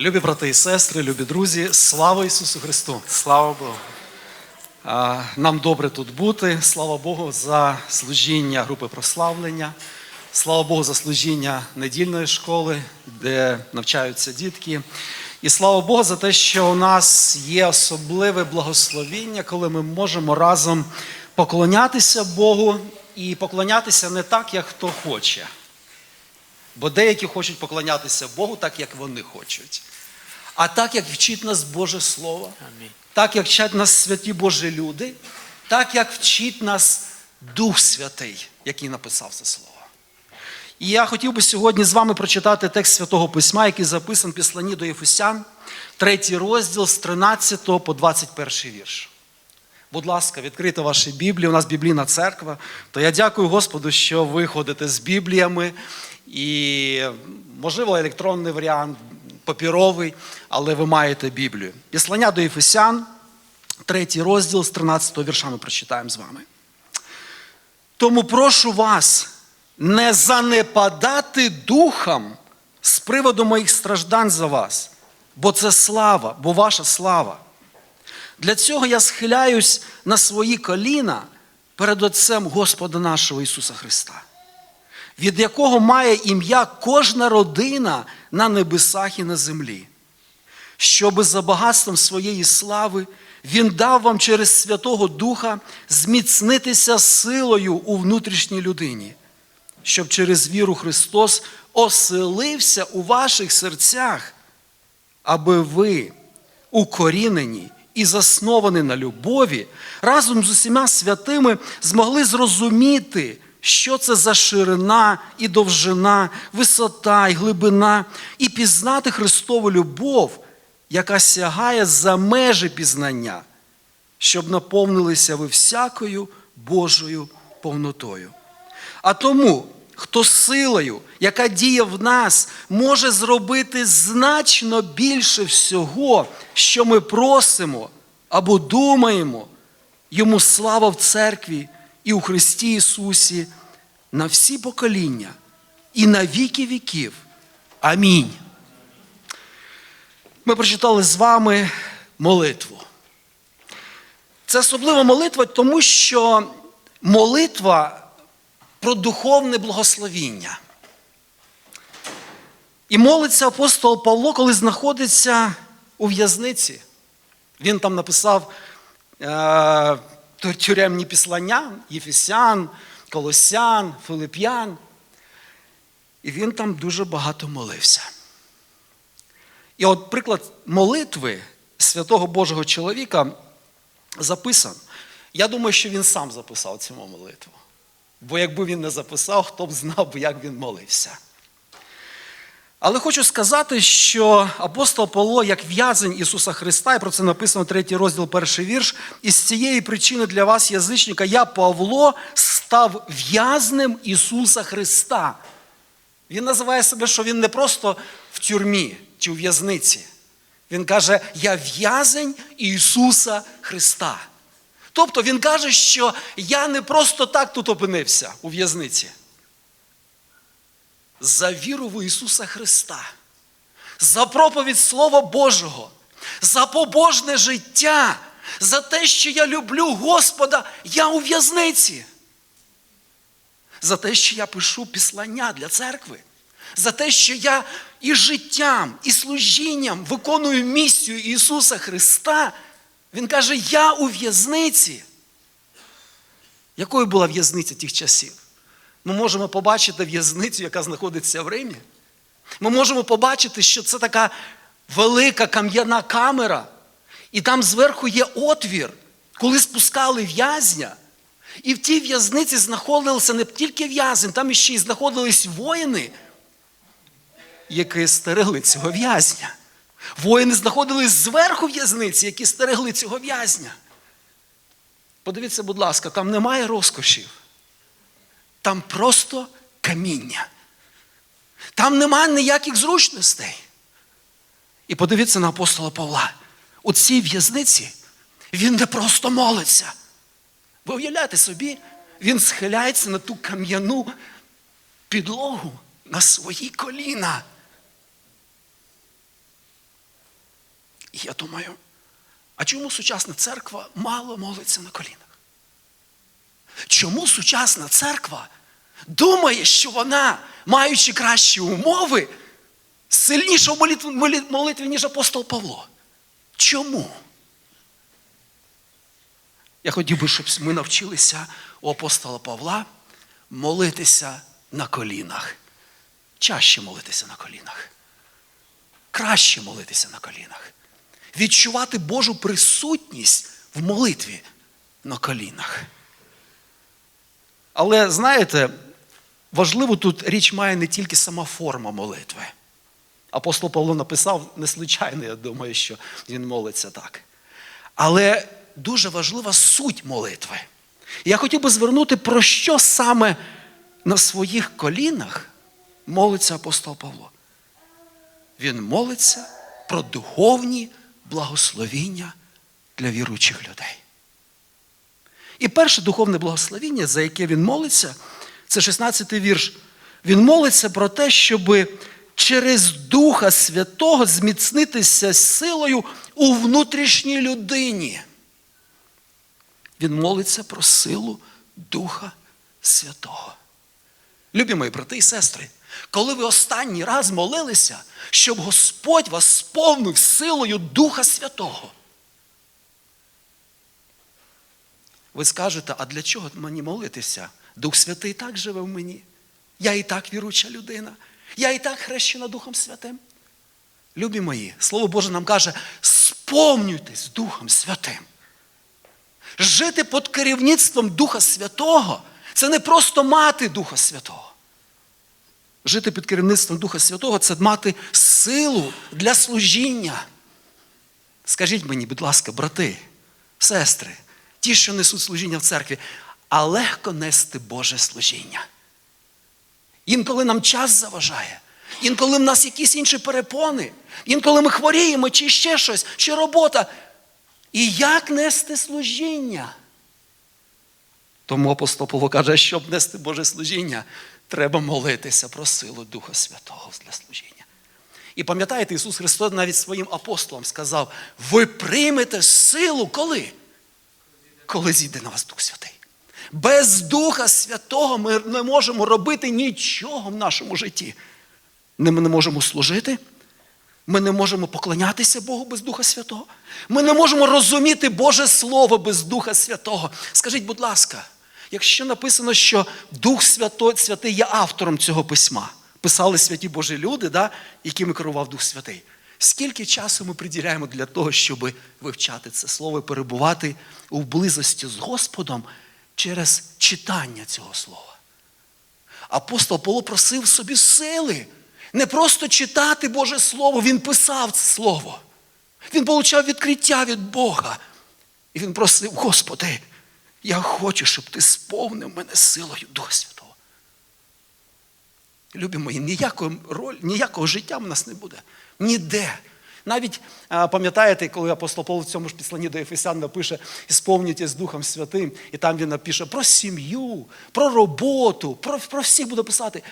Любі брати і сестри, любі друзі, слава Ісусу Христу! Слава Богу. Нам добре тут бути. Слава Богу за служіння групи прославлення. Слава Богу за служіння недільної школи, де навчаються дітки. І слава Богу за те, що у нас є особливе благословіння, коли ми можемо разом поклонятися Богу і поклонятися не так, як хто хоче. Бо деякі хочуть поклонятися Богу так, як вони хочуть. А так, як вчить нас Боже Слово, Амінь. так, як вчать нас святі Божі люди, так, як вчить нас Дух Святий, який написав це слово. І я хотів би сьогодні з вами прочитати текст Святого Письма, який записан в Післанні до Єфесян, третій розділ з 13 по 21 вірш. Будь ласка, відкрийте ваші Біблії, у нас біблійна церква. То я дякую Господу, що ви ходите з Бібліями. І, можливо, електронний варіант, папіровий, але ви маєте Біблію. Післання до Єфесян, третій розділ з 13 вірша ми прочитаємо з вами. Тому прошу вас не занепадати духом з приводу моїх страждань за вас, бо це слава, бо ваша слава. Для цього я схиляюсь на свої коліна перед Отцем Господа нашого Ісуса Христа, від якого має ім'я кожна родина на небесах і на землі, щоби за багатством своєї слави Він дав вам через Святого Духа зміцнитися силою у внутрішній людині, щоб через віру Христос оселився у ваших серцях, аби ви, укорінені і засновані на любові, разом з усіма святими змогли зрозуміти, що це за ширина і довжина, висота і глибина, і пізнати Христову любов, яка сягає за межі пізнання, щоб наповнилися ви всякою Божою повнотою. А тому, хто силою, яка діє в нас, може зробити значно більше всього, що ми просимо або думаємо, йому слава в церкві і у Христі Ісусі на всі покоління і на віки віків. Амінь. Ми прочитали з вами молитву. Це особлива молитва, тому що молитва про духовне благословіння. І молиться апостол Павло, коли знаходиться у в'язниці. Він там написав е, тюремні післання Єфесян, Колосян, Филип'ян. І він там дуже багато молився. І от приклад молитви святого Божого чоловіка записан. Я думаю, що він сам записав цю молитву. Бо якби він не записав, хто б знав, як він молився. Але хочу сказати, що апостол Павло, як в'язень Ісуса Христа, і про це написано третій розділ, перший вірш, і з цієї причини для вас, язичника, я, Павло, став в'язнем Ісуса Христа. Він називає себе, що він не просто в тюрмі чи у в'язниці. Він каже, я в'язень Ісуса Христа. Тобто він каже, що я не просто так тут опинився у в'язниці. За віру в Ісуса Христа, за проповідь Слова Божого, за побожне життя, за те, що я люблю Господа, я у в'язниці. За те, що я пишу післання для церкви, за те, що я і життям, і служінням виконую місію Ісуса Христа. Він каже, я у в'язниці. Якою була в'язниця тих часів? Ми можемо побачити в'язницю, яка знаходиться в Римі. Ми можемо побачити, що це така велика кам'яна камера, і там зверху є отвір, коли спускали в'язня. І в тій в'язниці знаходилися не тільки в'язень, там ще й знаходились воїни, які стерегли цього в'язня. Воїни знаходились зверху в'язниці, які стерегли цього в'язня. Подивіться, будь ласка, там немає розкошів. Там просто каміння. Там немає ніяких зручностей. І подивіться на апостола Павла. У цій в'язниці він не просто молиться. Ви уявляєте собі, він схиляється на ту кам'яну підлогу на свої коліна. І я думаю, а чому сучасна церква мало молиться на колінах? Чому сучасна церква думає, що вона, маючи кращі умови, сильніша в молитві, молитві, ніж апостол Павло? Чому? Я хотів би, щоб ми навчилися у апостола Павла молитися на колінах. Чаще молитися на колінах. Краще молитися на колінах. Відчувати Божу присутність в молитві на колінах. Але знаєте, важливо тут річ має не тільки сама форма молитви. Апостол Павло написав не случайно, я думаю, що він молиться так. Але дуже важлива суть молитви. Я хотів би звернути, про що саме на своїх колінах молиться апостол Павло. Він молиться про духовні благословіння для віруючих людей. І перше духовне благословіння, за яке він молиться, це 16-й вірш. Він молиться про те, щоб через Духа Святого зміцнитися силою у внутрішній людині. Він молиться про силу Духа Святого. Любі мої брати і сестри, коли ви останній раз молилися, щоб Господь вас сповнив силою Духа Святого. Ви скажете, а для чого мені молитися? Дух Святий так живе в мені. Я і так віруча людина. Я і так хрещена Духом Святим. Любі мої, Слово Боже нам каже, сповнюйтесь Духом Святим. Жити під керівництвом Духа Святого це не просто мати Духа Святого. Жити під керівництвом Духа Святого це мати силу для служіння. Скажіть мені, будь ласка, брати, сестри, ті, що несуть служіння в церкві, а легко нести Боже служіння. Інколи нам час заважає, інколи в нас якісь інші перепони, інколи ми хворіємо, чи ще щось, чи робота. І як нести служіння? Тому апостол Павло каже, щоб нести Боже служіння, треба молитися про силу Духа Святого для служіння. І пам'ятаєте, Ісус Христос навіть своїм апостолам сказав: ви приймете силу коли? Коли зійде на вас Дух Святий. Без Духа Святого ми не можемо робити нічого в нашому житті. Ми не можемо служити, ми не можемо поклонятися Богу без Духа Святого. Ми не можемо розуміти Боже Слово без Духа Святого. Скажіть, будь ласка, якщо написано, що Дух Свято- Святий є автором цього письма, писали святі Божі люди, да, якими керував Дух Святий. Скільки часу ми приділяємо для того, щоб вивчати це слово і перебувати у близості з Господом через читання цього слова? Апостол Павло просив собі сили. Не просто читати Боже Слово, він писав це Слово. Він получав відкриття від Бога. І він просив, Господи, я хочу, щоб ти сповнив мене силою Святого. Любі мої, ніякої роль, ніякого життя в нас не буде. Ніде. Навіть пам'ятаєте, коли апостол Павло в цьому ж післанні до Ефесян напише «Ісповнюйтесь Духом Святим, і там він напише про сім'ю, про роботу, про, про всіх буде писати.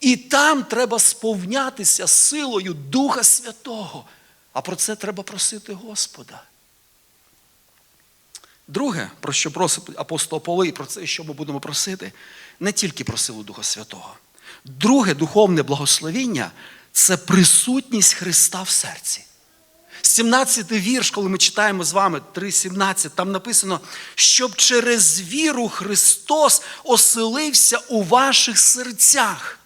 І там треба сповнятися силою Духа Святого. А про це треба просити Господа. Друге, про що просить апостол Павло, і про це, що ми будемо просити, не тільки про силу Духа Святого. Друге духовне благословіння це присутність Христа в серці. 17 вірш, коли ми читаємо з вами 3.17, там написано, щоб через віру Христос оселився у ваших серцях.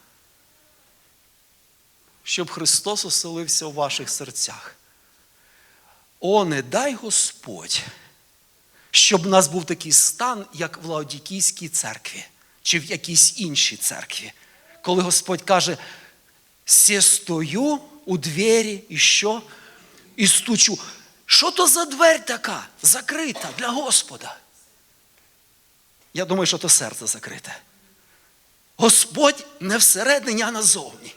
Щоб Христос оселився у ваших серцях. О, не дай Господь, щоб в нас був такий стан, як в Лаодікійській церкві, чи в якійсь іншій церкві. Коли Господь каже, «Се стою у двері і що? І стучу. Що то за дверь така закрита для Господа? Я думаю, що то серце закрите. Господь не всередині, а назовні.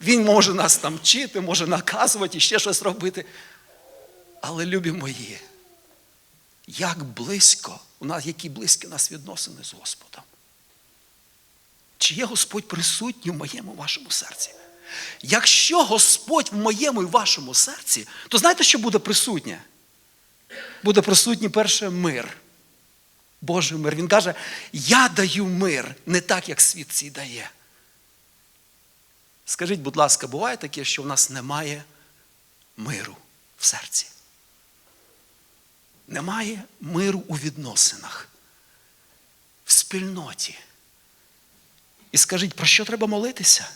Він може нас там вчити, може наказувати і ще щось робити. Але, любі мої, як близько, у нас, які близькі у нас відносини з Господом. Чи є Господь присутній в моєму вашому серці? Якщо Господь в моєму і вашому серці, то знаєте, що буде присутнє? Буде присутній перше мир. Божий мир. Він каже: Я даю мир не так, як світ цей дає. Скажіть, будь ласка, буває таке, що в нас немає миру в серці? Немає миру у відносинах, в спільноті. І скажіть, про що треба молитися?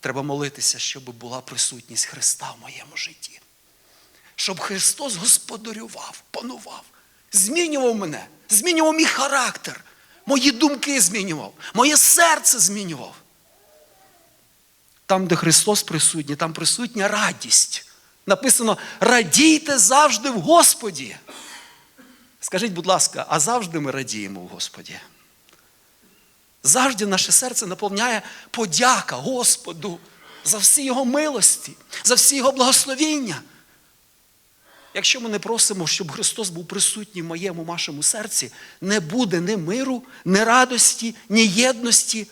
Треба молитися, щоб була присутність Христа в моєму житті. Щоб Христос господарював, панував, змінював мене, змінював мій характер, мої думки змінював, моє серце змінював. Там, де Христос присутній, там присутня радість. Написано: радійте завжди в Господі. Скажіть, будь ласка, а завжди ми радіємо в Господі? Завжди наше серце наповняє подяка Господу за всі Його милості, за всі Його благословіння. Якщо ми не просимо, щоб Христос був присутній в моєму вашому серці, не буде ні миру, ні радості, ні єдності,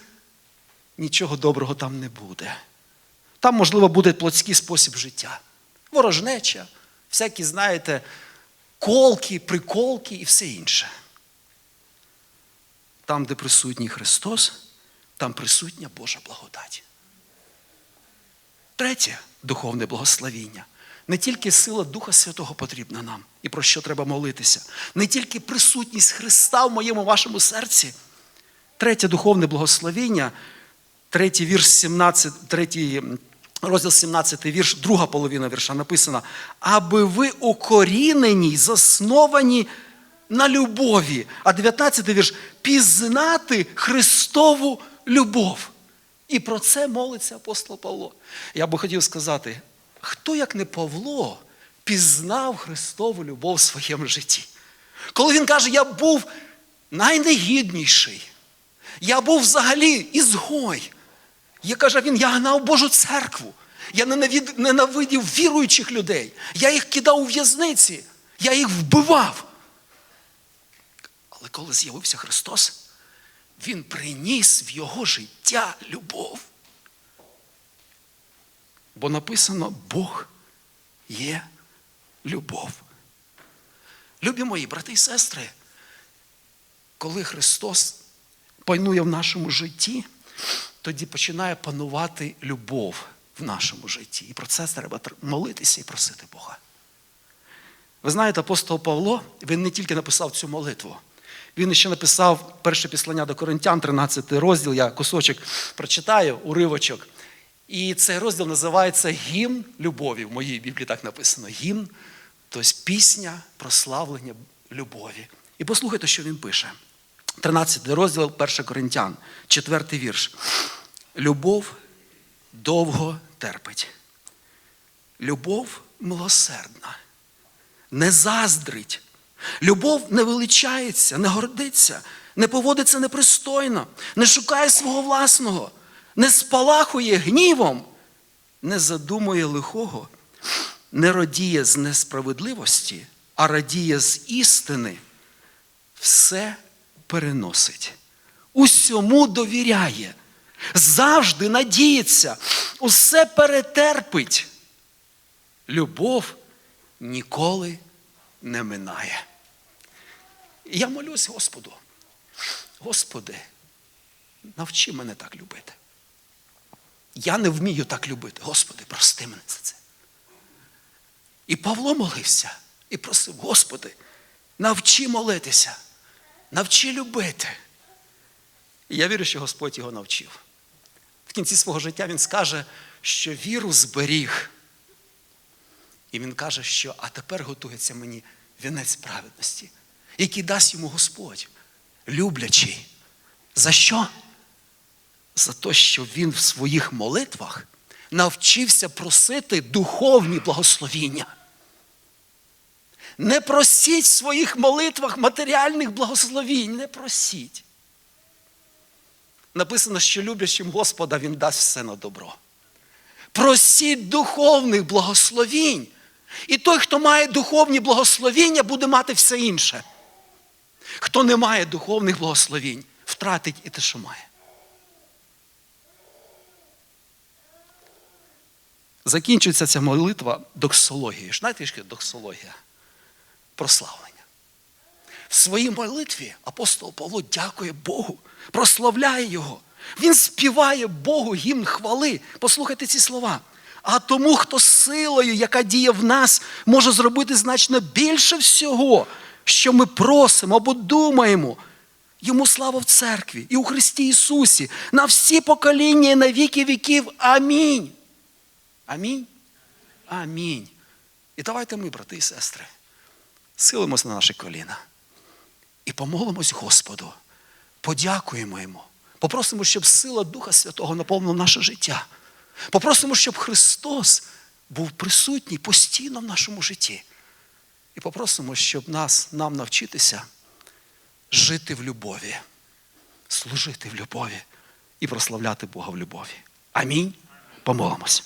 нічого доброго там не буде. Там, можливо, буде плотський спосіб життя, ворожнеча, всякі, знаєте, колки, приколки і все інше. Там, де присутній Христос, там присутня Божа благодать. Третє духовне благословіння. Не тільки сила Духа Святого потрібна нам, і про що треба молитися, не тільки присутність Христа в моєму вашому серці. Третє духовне благословіння, третій вірш 17, третій розділ 17 вірш, друга половина вірша написана, аби ви укорінені засновані на любові. А 19 вірш пізнати Христову любов. І про це молиться апостол Павло. Я би хотів сказати, хто, як не Павло, пізнав Христову любов в своєму житті? Коли він каже, я був найнегідніший, я був взагалі ізгой. Я каже, він, я гнав Божу церкву. Я ненавидів віруючих людей. Я їх кидав у в'язниці, я їх вбивав. Але коли з'явився Христос, Він приніс в його життя любов. Бо написано, Бог є любов. Любі мої брати і сестри, коли Христос панує в нашому житті, тоді починає панувати любов в нашому житті. І про це треба молитися і просити Бога. Ви знаєте, апостол Павло, він не тільки написав цю молитву, він ще написав перше післання до Коринтян, 13 розділ, я кусочок прочитаю, уривочок. І цей розділ називається Гімн любові. В моїй Біблії так написано гімн, тобто пісня прославлення любові. І послухайте, що він пише. 13 розділ 1 Коринтян, 4 вірш. Любов довго терпить. Любов милосердна, не заздрить. Любов не величається, не гордиться, не поводиться непристойно, не шукає свого власного, не спалахує гнівом, не задумує лихого, не радіє з несправедливості, а радіє з істини, все переносить, усьому довіряє, завжди надіється, усе перетерпить. Любов ніколи не минає. Я молюсь Господу. Господи, навчи мене так любити. Я не вмію так любити. Господи, прости мене за це. І Павло молився і просив, Господи, навчи молитися, навчи любити. І я вірю, що Господь його навчив. В кінці свого життя він скаже, що віру зберіг. І він каже, що а тепер готується мені вінець праведності, який дасть йому Господь, люблячий. За що? За те, що він в своїх молитвах навчився просити духовні благословіння. Не просіть в своїх молитвах матеріальних благословінь, не просіть. Написано, що люблячим Господа Він дасть все на добро. Просіть духовних благословінь. І той, хто має духовні благословіння, буде мати все інше. Хто не має духовних благословінь, втратить і те, що має. закінчується ця молитва доксологією. Знаєте, що доксологія? Прославлення. В своїй молитві апостол Павло дякує Богу, прославляє Його. Він співає Богу гімн хвали. Послухайте ці слова. А тому, хто силою, яка діє в нас, може зробити значно більше всього, що ми просимо або думаємо. Йому слава в церкві і у Христі Ісусі на всі покоління і на віки віків. Амінь. Амінь. Амінь. І давайте ми, брати і сестри, силимось на наші коліна і помолимось Господу, подякуємо Йому, попросимо, щоб сила Духа Святого наповнила наше життя. Попросимо, щоб Христос був присутній постійно в нашому житті. І попросимо, щоб нас, нам навчитися жити в любові, служити в любові і прославляти Бога в любові. Амінь. Помолимось.